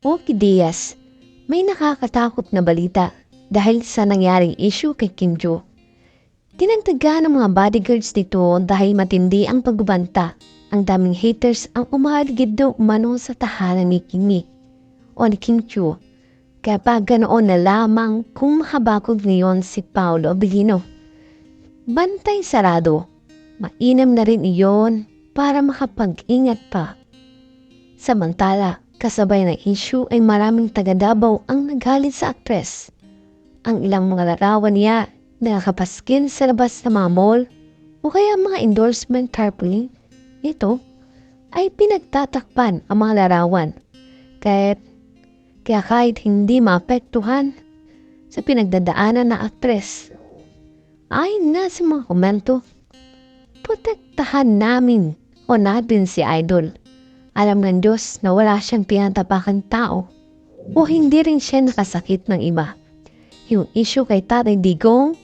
Okay Diaz, may nakakatakot na balita dahil sa nangyaring issue kay Kim Jo. Tinagtaga ng mga bodyguards nito dahil matindi ang pagbabanta. Ang daming haters ang umaligid daw umano sa tahanan ni Kimi o ni Kim Chu. Kaya pa ganoon na lamang kung mahabakog ngayon si Paolo Abilino. Bantay sarado. Mainam na rin iyon para makapag-ingat pa. Samantala, kasabay ng issue ay maraming taga-Davao ang nagalit sa aktres. Ang ilang mga larawan niya na nakapaskin sa labas ng mga mall o kaya mga endorsement tarpaulin, ito ay pinagtatakpan ang mga larawan. Kahit, kaya kahit hindi maapektuhan sa pinagdadaanan na aktres. Ayon nga sa mga komento, protektahan namin o natin si Idol. Alam ng Diyos na wala siyang pinatapakan tao o hindi rin siya nakasakit ng iba. Yung issue kay Tatay Digong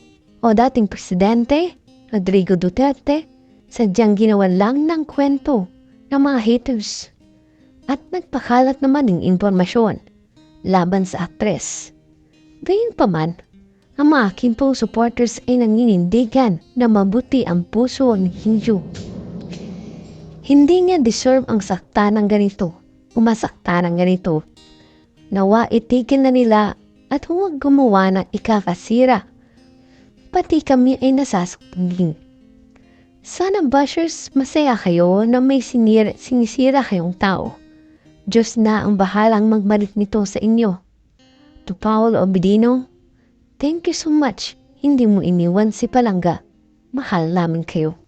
o dating presidente, Rodrigo Duterte, sadyang ginawa lang ng kwento ng mga haters at nagpakalat naman ng impormasyon laban sa aktres. Gayunpaman, ang mga kimpong supporters ay nanginindigan na mabuti ang puso ni Hinju. Hindi niya deserve ang sakta ng ganito, umasakta ng ganito. Nawa itigil na nila at huwag gumawa ng ikakasira. Pati kami ay nasasaktan. Sana bashers masaya kayo na may sinira, sinisira kayong tao. Diyos na ang bahalang magmalit nito sa inyo. To Paul Obedino, thank you so much. Hindi mo iniwan si Palangga. Mahal namin kayo.